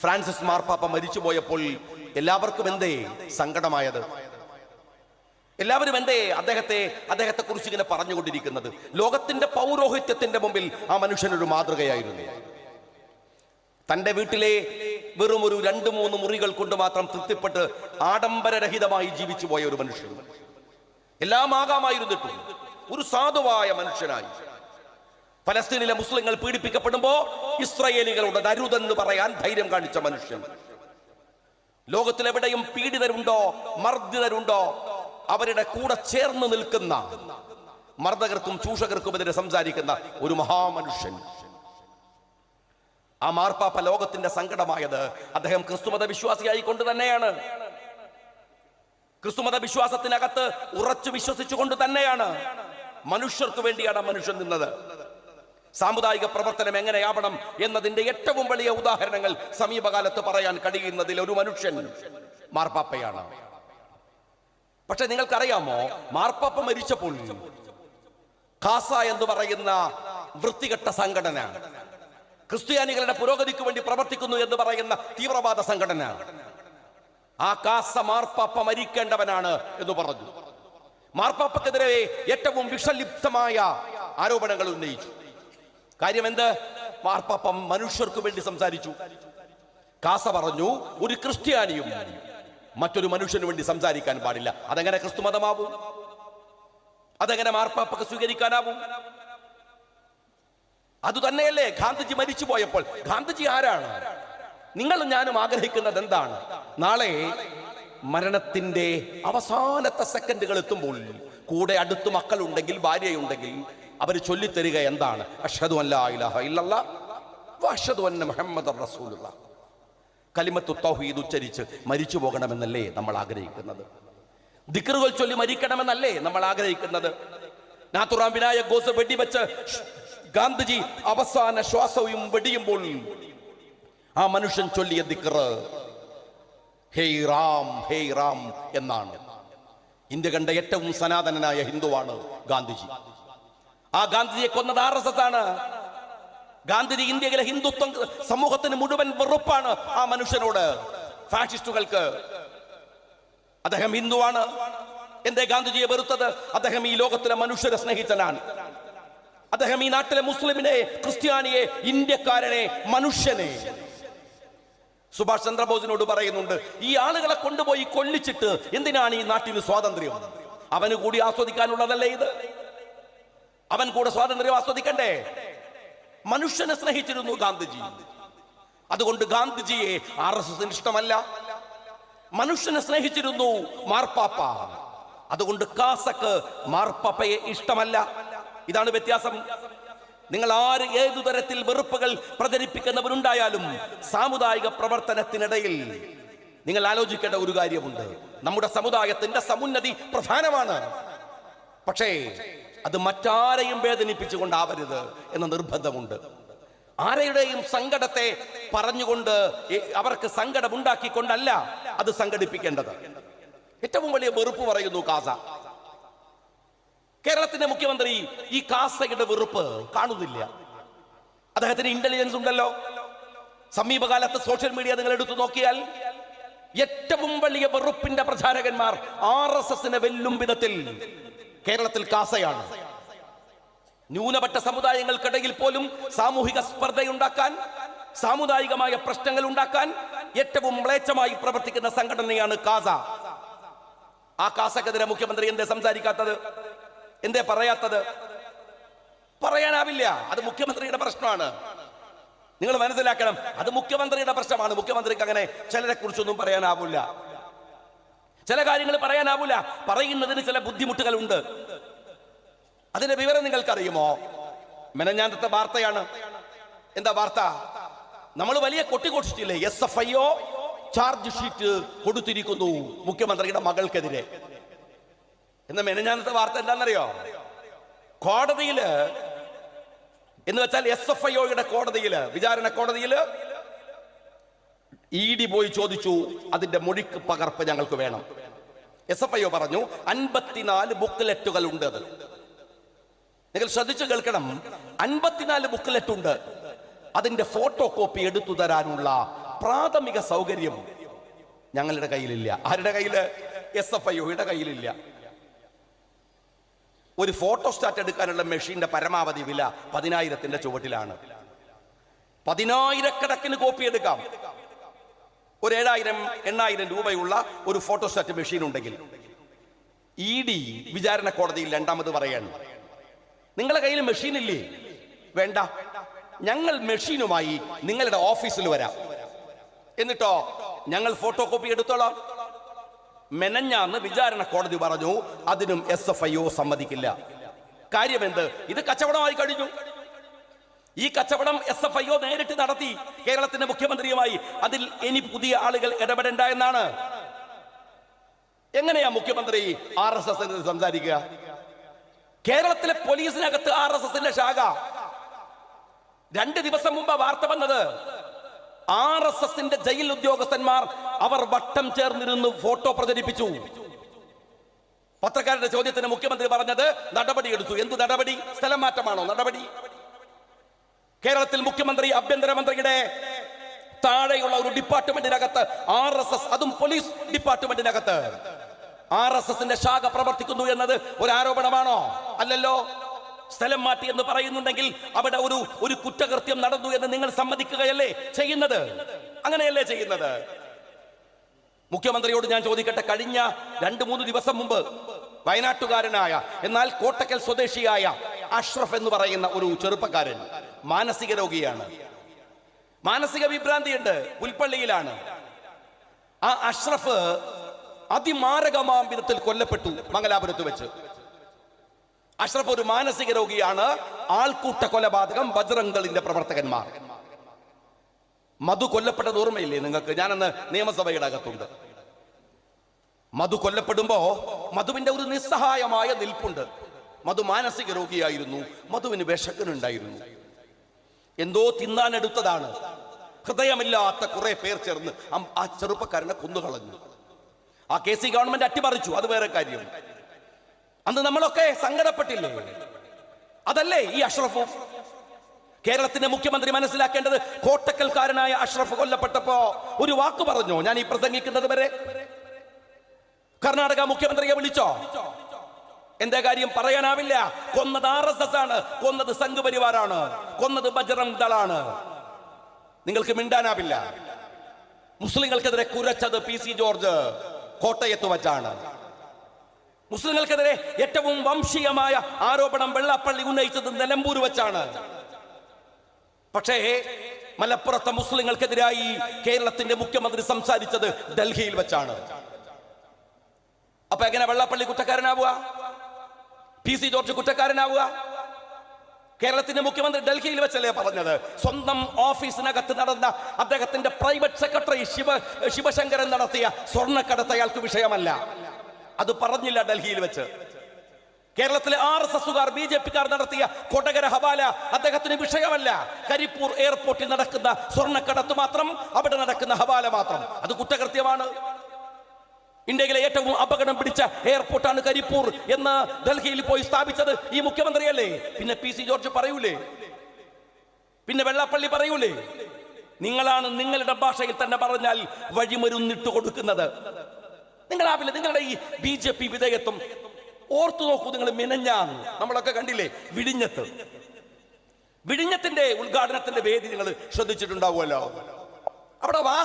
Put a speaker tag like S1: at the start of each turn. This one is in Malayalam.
S1: ഫ്രാൻസിസ് മാർപ്പാപ്പ മരിച്ചുപോയപ്പോൾ എല്ലാവർക്കും എന്തേ സങ്കടമായത്? എല്ലാവരും എന്തേ അദ്ദേഹത്തെ അദ്ദേഹത്തെ കുറിച്ച് ഇങ്ങനെ പറഞ്ഞുകൊണ്ടിരിക്കുന്നത്? ലോകത്തിന്റെ പൗരോഹിത്യത്തിന്റെ മുമ്പിൽ ആ മനുഷ്യനൊരു മാതൃകയായിരുന്നു. തന്റെ വീട്ടിലെ വെറും ഒരു രണ്ട് മൂന്ന് മുറികൾ കൊണ്ട് മാത്രം തൃപ്തിപ്പെട്ട് ആഡംബരരഹിതമായി ജീവിച്ചു പോയ ഒരു മനുഷ്യൻ. എല്ലാം ആകാമായിരുന്നിട്ടും. ഒരു സാധുവായ മനുഷ്യനായി. ഫലസ്തീനിലെ മുസ്ലിങ്ങൾ പീഡിപ്പിക്കപ്പെടുമ്പോ ഇസ്രയേലികളുടെ നരുതെന്ന് പറയാൻ ധൈര്യം കാണിച്ച മനുഷ്യൻ. ലോകത്തിലെവിടെയും പീഡിതരുണ്ടോ മർദ്ദിതരുണ്ടോ അവരുടെ കൂടെ ചേർന്ന് നിൽക്കുന്ന മർദ്ദകർക്കും ചൂഷകർക്കും എതിരെ സംസാരിക്കുന്ന ഒരു മഹാമനുഷ്യൻ. ആ മാർപ്പാപ്പ ലോകത്തിന്റെ സങ്കടമായത് അദ്ദേഹം ക്രിസ്തുമത വിശ്വാസിയായി കൊണ്ട് തന്നെയാണ്. ക്രിസ്തുമത വിശ്വാസത്തിനകത്ത് ഉറച്ചു വിശ്വസിച്ചുകൊണ്ട് തന്നെയാണ്. മനുഷ്യർക്ക് വേണ്ടിയാണ് മനുഷ്യൻ നിന്നത്. സാമുദായിക പ്രവർത്തനം എങ്ങനെയാവണം എന്നതിന്റെ ഏറ്റവും വലിയ ഉദാഹരണങ്ങൾ സമീപകാലത്ത് പറയാൻ കഴിയുന്നതിൽ ഒരു മനുഷ്യൻ മാർപ്പാപ്പയാണ്. പക്ഷെ നിങ്ങൾക്കറിയാമോ മാർപ്പാപ്പ മരിച്ചപ്പോൾ കാസ എന്ന് പറയുന്ന വൃത്തികെട്ട സംഘടന ക്രിസ്ത്യാനികളുടെ പുരോഗതിക്ക് വേണ്ടി പ്രവർത്തിക്കുന്നു എന്ന് പറയുന്ന തീവ്രവാദ സംഘടന ആ കാസ മാർപ്പാപ്പ മരിക്കേണ്ടവനാണ് എന്ന് പറഞ്ഞു. മാർപ്പാപ്പക്കെതിരെ ഏറ്റവും വിഷലിപ്തമായ ആരോപണങ്ങൾ ഉന്നയിച്ചു. കാര്യം എന്ത് മാർപ്പാപ്പം മനുഷ്യർക്ക് വേണ്ടി സംസാരിച്ചു. കാസ പറഞ്ഞു ഒരു ക്രിസ്ത്യാനിയും മറ്റൊരു മനുഷ്യന് വേണ്ടി സംസാരിക്കാൻ പാടില്ല. അതെങ്ങനെ ക്രിസ്തു മതമാവും അതെങ്ങനെ മാർപ്പാപ്പക്ക് സ്വീകരിക്കാനാവും? അതുതന്നെയല്ലേ ഗാന്ധിജി മരിച്ചു പോയപ്പോൾ. ഗാന്ധിജി ആരാണ്? നിങ്ങളും ഞാനും ആഗ്രഹിക്കുന്നത് എന്താണ്? നാളെ മരണത്തിന്റെ അവസാനത്തെ സെക്കൻഡുകൾ എത്തുമ്പോൾ കൂടെ അടുത്ത് മക്കളുണ്ടെങ്കിൽ ഭാര്യയുണ്ടെങ്കിൽ അവർ ചൊല്ലിത്തരിക എന്താണ്? അഷദു അല്ലാ ഇലാഹ വഅഷ്ഹദു അന്ന മുഹമ്മദ് റസൂലുള്ള. കലിമത്തു തൗഹീദ് ഉച്ചരിച്ച് മരിച്ചു പോകണമെന്നല്ലേ നമ്മൾ ആഗ്രഹിക്കുന്നത്? ദിക്റുകൾ ചൊല്ലി മരിക്കണമെന്നല്ലേ നമ്മൾ ആഗ്രഹിക്കുന്നത്? നാത്തുറാം വിനായക് ഗോസ് വെടിവെച്ച് ഗാന്ധിജി അവസാന ശ്വാസവും വെടിയുമ്പോൾ ആ മനുഷ്യൻ ചൊല്ലിയ ദിക്റ് ഹേയ് റാം ഹേയ് റാം എന്നാണ്. ഇന്ത്യ കണ്ട ഏറ്റവും സനാതനനായ ഹിന്ദുവാണ് ഗാന്ധിജി. ആ ഗാന്ധിജിയെ കൊന്നത് ആർ എസ് എസ് ആണ്. ഗാന്ധിജി ഇന്ത്യയിലെ ഹിന്ദുത്വം സമൂഹത്തിന് മുഴുവൻ വെറുപ്പാണ് ആ മനുഷ്യനോട് ഫാഷിസ്റ്റുകൾക്ക്. അദ്ദേഹം ഹിന്ദുവാണ്. എന്തേ ഗാന്ധിജിയെ വെറുത്തത്? അദ്ദേഹം ഈ ലോകത്തിലെ മനുഷ്യരെ സ്നേഹിച്ചനാണ്. അദ്ദേഹം ഈ നാട്ടിലെ മുസ്ലിമിനെ ക്രിസ്ത്യാനിയെ ഇന്ത്യക്കാരനെ മനുഷ്യനെ. സുഭാഷ് ചന്ദ്രബോസിനോട് പറയുന്നുണ്ട് ഈ ആളുകളെ കൊണ്ടുപോയി കൊല്ലിച്ചിട്ട് എന്തിനാണ് ഈ നാട്ടിന് സ്വാതന്ത്ര്യം? അവന് കൂടി ആസ്വദിക്കാനുള്ളതല്ലേ ഇത്? അവൻ കൂടെ സ്വാതന്ത്ര്യം ആസ്വദിക്കണ്ടേ? മനുഷ്യനെ സ്നേഹിച്ചിരുന്നു ഗാന്ധിജി. അതുകൊണ്ട് ഗാന്ധിജിയെ ആർ എസ് എസിന് ഇഷ്ടമല്ല. മനുഷ്യനെ സ്നേഹിച്ചിരുന്നു മാർപ്പാപ്പ. അതുകൊണ്ട് കാസക്ക് മാർപ്പാപ്പയെ ഇഷ്ടമല്ല. ഇതാണ് വ്യത്യാസം. നിങ്ങൾ ആര് ഏതു തരത്തിൽ വെറുപ്പുകൾ പ്രചരിപ്പിക്കുന്നവരുണ്ടായാലും സാമുദായിക പ്രവർത്തനത്തിനിടയിൽ നിങ്ങൾ ആലോചിക്കേണ്ട ഒരു കാര്യമുണ്ട്. നമ്മുടെ സമുദായത്തിന്റെ സമുന്നതി പ്രധാനമാണ്. പക്ഷേ അത് മറ്റാരെയും വേദനിപ്പിച്ചുകൊണ്ടാവരുത് എന്ന നിർബന്ധമുണ്ട്. ആരെയുടെയും സങ്കടത്തെ പറഞ്ഞുകൊണ്ട് അവർക്ക് സങ്കടം ഉണ്ടാക്കിക്കൊണ്ടല്ല അത് സംഘടിപ്പിക്കേണ്ടത്. ഏറ്റവും വലിയ വെറുപ്പ് പറയുന്നു കാസ. കേരളത്തിന്റെ മുഖ്യമന്ത്രി ഈ കാസയുടെ വെറുപ്പ് കാണുന്നില്ല. അദ്ദേഹത്തിന് ഇന്റലിജൻസ് ഉണ്ടല്ലോ. സമീപകാലത്ത് സോഷ്യൽ മീഡിയ നിങ്ങൾ എടുത്തു നോക്കിയാൽ ഏറ്റവും വലിയ വെറുപ്പിന്റെ പ്രചാരകന്മാർ ആർ എസ് എസിനെ വെല്ലും വിധത്തിൽ കേരളത്തിൽ കാസയാണ്. ന്യൂനപക്ഷ സമുദായങ്ങൾക്കിടയിൽ പോലും സാമൂഹിക സ്പർദ്ധയുണ്ടാക്കാൻ സാമുദായികമായ പ്രശ്നങ്ങൾ ഉണ്ടാക്കാൻ ഏറ്റവും മ്ലേച്ഛമായി പ്രവർത്തിക്കുന്ന സംഘടനയാണ് കാസ. ആ കാസക്കെതിരെ മുഖ്യമന്ത്രി എന്തേ സംസാരിക്കാത്തത്? എന്തേ പറയാത്തത്? പറയാനാവില്ല. അത് മുഖ്യമന്ത്രിയുടെ പ്രശ്നമാണ്. നിങ്ങൾ മനസ്സിലാക്കണം അത് മുഖ്യമന്ത്രിയുടെ പ്രശ്നമാണ്. മുഖ്യമന്ത്രിക്ക് അങ്ങനെ ചിലരെ കുറിച്ചൊന്നും പറയാനാവില്ല. ചില കാര്യങ്ങൾ പറയാനാവൂല. പറയുന്നതിന് ചില ബുദ്ധിമുട്ടുകളുണ്ട്. അതിന്റെ വിവരം നിങ്ങൾക്കറിയുമോ? മെനഞ്ഞാന്തത്തെ വാർത്തയാണ്. എന്താ വാർത്ത? നമ്മൾ വലിയ കൊട്ടിക്കൊട്ടിച്ചില്ലേ S F I O charge sheet കൊടുത്തിരിക്കുന്നു മുഖ്യമന്ത്രിയുടെ മകൾക്കെതിരെ. എന്ന മെനഞ്ഞാന്തത്തെ വാർത്ത എന്താണെന്നറിയോ? കോടതിയിൽ എന്ന് വെച്ചാൽ എസ് എഫ് ഐ ഒയുടെ കോടതിയിൽ വിചാരണ കോടതിയിൽ ഇ ഡി പോയി ചോദിച്ചു. അതിന്റെ മൊഴിക്ക് പകർപ്പ് ഞങ്ങൾക്ക് വേണം. എസ് എഫ് ഐ ഒ പറഞ്ഞു അൻപത്തിനാല് ബുക്ക്ലെറ്റുകൾ ഉണ്ട് അത് നിങ്ങൾ ശ്രദ്ധിച്ചു കേൾക്കണം. അൻപത്തിനാല് ബുക്ക്ലെറ്റ് ഉണ്ട് അതിന്റെ ഫോട്ടോ കോപ്പി എടുത്തു തരാനുള്ള പ്രാഥമിക സൗകര്യം ഞങ്ങളുടെ കയ്യിലില്ല. ആരുടെ കയ്യിൽ? എസ് എഫ് ഐയുടെ കയ്യിലില്ല. ഒരു ഫോട്ടോ ഫോട്ടോസ്റ്റാറ്റ് എടുക്കാനുള്ള മെഷീന്റെ പരമാവധി വില പതിനായിരത്തിന്റെ ചുവട്ടിലാണ്. പതിനായിരക്കണക്കിന് കോപ്പി എടുക്കാം. ഒരു ഏഴായിരം എണ്ണായിരം രൂപയുള്ള ഒരു ഫോട്ടോസ്റ്റാറ്റ് മെഷീൻ ഉണ്ടെങ്കിൽ ഇ ഡി വിചാരണ കോടതിയിൽ രണ്ടാമത് പറയാണ്. നിങ്ങളുടെ കയ്യിൽ മെഷീൻ ഇല്ലേ? വേണ്ട. ഞങ്ങൾ മെഷീനുമായി നിങ്ങളുടെ ഓഫീസിൽ വരാം. എന്നിട്ടോ ഞങ്ങൾ ഫോട്ടോ കോപ്പി എടുത്തോളാം. മെനഞ്ഞാന്ന് വിചാരണ കോടതി പറഞ്ഞു അതിനും എസ് എഫ് ഐ ഒ സമ്മതിക്കില്ല. കാര്യമെന്ത്? ഇത് കച്ചവടമായി കഴിഞ്ഞു. ഈ കച്ചവടം എസ് എഫ് ഐ ഒ നേരിട്ട് നടത്തി കേരളത്തിന്റെ മുഖ്യമന്ത്രിയുമായി അതിൽ ഇനി പുതിയ ആളുകൾ ഇടപെടേണ്ട എന്നാണ്. എങ്ങനെയാ മുഖ്യമന്ത്രി ആർ എസ് എസ് സംസാരിക്കുക? കേരളത്തിലെ പോലീസിനകത്ത് ആർ എസ് എസിന്റെ ശാഖ. രണ്ട് ദിവസം മുമ്പ് വാർത്ത വന്നത് ആർ എസ് എസിന്റെ ജയിൽ ഉദ്യോഗസ്ഥന്മാർ അവർ വട്ടം ചേർന്നിരുന്ന് ഫോട്ടോ പ്രചരിപ്പിച്ചു. പത്രക്കാരുടെ ചോദ്യത്തിന് മുഖ്യമന്ത്രി പറഞ്ഞത് നടപടി എടുത്തു എന്ത് നടപടി? സ്ഥലം മാറ്റമാണോ? നടപടി? കേരളത്തിൽ മുഖ്യമന്ത്രി ആഭ്യന്തരമന്ത്രിയുടെ താഴെയുള്ള ഒരു ഡിപ്പാർട്ട്മെന്റിനകത്ത് ആർ എസ് എസ് അതും പോലീസ് ഡിപ്പാർട്ട്മെന്റിനകത്ത്. ആർ എസ് എസിന്റെ ശാഖ പ്രവർത്തിക്കുന്നു എന്നത് ഒരു ആരോപണമാണോ? അല്ലല്ലോ. സ്ഥലം മാറ്റി എന്ന് പറയുന്നുണ്ടെങ്കിൽ അവിടെ ഒരു ഒരു കുറ്റകൃത്യം നടന്നു എന്ന് നിങ്ങൾ സമ്മതിക്കുകയല്ലേ ചെയ്യുന്നത്? അങ്ങനെയല്ലേ ചെയ്യുന്നത്? മുഖ്യമന്ത്രിയോട് ഞാൻ ചോദിക്കട്ടെ കഴിഞ്ഞ രണ്ട് മൂന്ന് ദിവസം മുമ്പ് വയനാട്ടുകാരനായ എന്നാൽ കോട്ടക്കൽ സ്വദേശിയായ അഷ്റഫ് എന്ന് പറയുന്ന ഒരു ചെറുപ്പക്കാരൻ മാനസിക രോഗിയാണ്. മാനസിക വിഭ്രാന്തിയുണ്ട്. പുൽപ്പള്ളിയിലാണ്. ആ അഷ്റഫ് അതിമാരകമാം വിധത്തിൽ കൊല്ലപ്പെട്ടു മംഗലാപുരത്ത് വെച്ച്. അഷ്റഫ് ഒരു മാനസിക രോഗിയാണ്. ആൾക്കൂട്ട കൊലപാതകം ബജ്രംഗളിന്റെ പ്രവർത്തകന്മാർ. മധു കൊല്ലപ്പെട്ടത് ഓർമ്മയില്ലേ നിങ്ങൾക്ക്? ഞാനന്ന് നിയമസഭയുടെ അകത്തുണ്ട്. മധു കൊല്ലപ്പെടുമ്പോ മധുവിന്റെ ഒരു നിസ്സഹായമായ നിൽപ്പുണ്ട്. മധു മാനസിക രോഗിയായിരുന്നു. മധുവിന് വിശക്കനുണ്ടായിരുന്നു എന്തോ തിന്നാനെടുത്തതാണ് ഹൃദയമില്ലാത്ത കുറെ പേർ ചേർന്ന് ആ ചെറുപ്പക്കാരനെ കൊന്നുകളഞ്ഞു ആ കെ സി ഗവൺമെന്റ് അട്ടിമറിച്ചു. അത് വേറെ കാര്യം. അന്ന് നമ്മളൊക്കെ സങ്കടപ്പെട്ടില്ലേ? അതല്ലേ ഈ അഷ്റഫ്? കേരളത്തിന്റെ മുഖ്യമന്ത്രി മനസ്സിലാക്കേണ്ടത് കോട്ടക്കൽക്കാരനായ അഷ്റഫ് കൊല്ലപ്പെട്ടപ്പോ ഒരു വാക്ക് പറഞ്ഞു? ഞാൻ ഈ പ്രസംഗിക്കുന്നത് വരെ. കർണാടക മുഖ്യമന്ത്രിയെ വിളിച്ചോ? എന്താ കാര്യം പറയാനാവില്ല? കൊന്നത് ആർ എസ് എസ് ആണ് കൊന്നത് സംഘപരിവാറാണ് കൊന്നത് ബജറംഗ് ദളാണ്. നിങ്ങൾക്ക് മിണ്ടാനാവില്ല. മുസ്ലിങ്ങൾക്കെതിരെ കുരച്ചത് പി സി ജോർജ് കോട്ടയത്ത് വച്ചാണ്. മുസ്ലിങ്ങൾക്കെതിരെ ഏറ്റവും വംശീയമായ ആരോപണം വെള്ളപ്പള്ളി ഉന്നയിച്ചത് നിലമ്പൂർ വെച്ചാണ്. പക്ഷേ മലപ്പുറത്തെ മുസ്ലിങ്ങൾക്കെതിരായി കേരളത്തിന്റെ മുഖ്യമന്ത്രി സംസാരിച്ചത് ഡൽഹിയിൽ വെച്ചാണ്. അപ്പൊ എങ്ങനെ വെള്ളപ്പള്ളി കുറ്റക്കാരനാവുക? പി സി ജോർജ് കുറ്റക്കാരനാവുക. കേരളത്തിന്റെ മുഖ്യമന്ത്രി ഡൽഹിയിൽ വെച്ചല്ലേ പറഞ്ഞത്? സ്വന്തം ഓഫീസിനകത്ത് നടന്ന അദ്ദേഹത്തിന്റെ പ്രൈവറ്റ് സെക്രട്ടറി ശിവ ശിവശങ്കരൻ നടത്തിയ സ്വർണക്കടത്ത് അയാൾക്ക് വിഷയമല്ല. അത് പറഞ്ഞില്ല ഡൽഹിയിൽ വെച്ച്. കേരളത്തിലെ ആർ എസ് എസുകാർ ബി ജെ പിക്കാർ നടത്തിയ കൊടകര ഹവാല അദ്ദേഹത്തിന് വിഷയമല്ല. കരിപ്പൂർ എയർപോർട്ടിൽ നടക്കുന്ന സ്വർണക്കടത്ത് മാത്രം അവിടെ നടക്കുന്ന ഹവാല മാത്രം. അത് കുറ്റകൃത്യമാണ്. ഇന്ത്യയിലെ ഏറ്റവും അപകടം പിടിച്ച എയർപോർട്ടാണ് കരിപ്പൂർ എന്ന് ഡൽഹിയിൽ പോയി സ്ഥാപിച്ചത് ഈ മുഖ്യമന്ത്രിയല്ലേ? പിന്നെ പി സി ജോർജ് പറയൂലേ? പിന്നെ വെള്ളാപ്പള്ളി പറയൂലേ? നിങ്ങളാണ് നിങ്ങളുടെ ഭാഷയിൽ തന്നെ പറഞ്ഞാൽ വഴിമരുന്നിട്ട് കൊടുക്കുന്നത്. നിങ്ങളാവില്ല നിങ്ങളുടെ ഈ ബി ജെ പി വിധേയത്വം ഓർത്തു നോക്കൂ നിങ്ങൾ മിനഞ്ഞാൽ നമ്മളൊക്കെ കണ്ടില്ലേ? വിഴിഞ്ഞത്ത്. വിഴിഞ്ഞത്തിന്റെ ഉദ്ഘാടനത്തിന്റെ വേദി നിങ്ങൾ ശ്രദ്ധിച്ചിട്ടുണ്ടാവുമല്ലോ. അവിടെ വാ